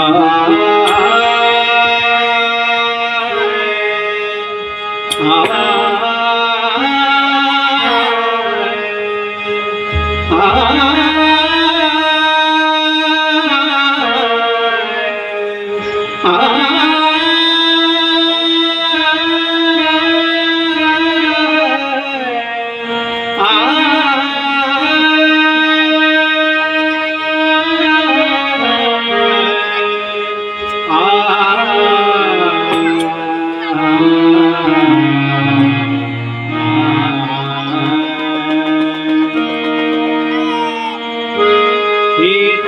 মহা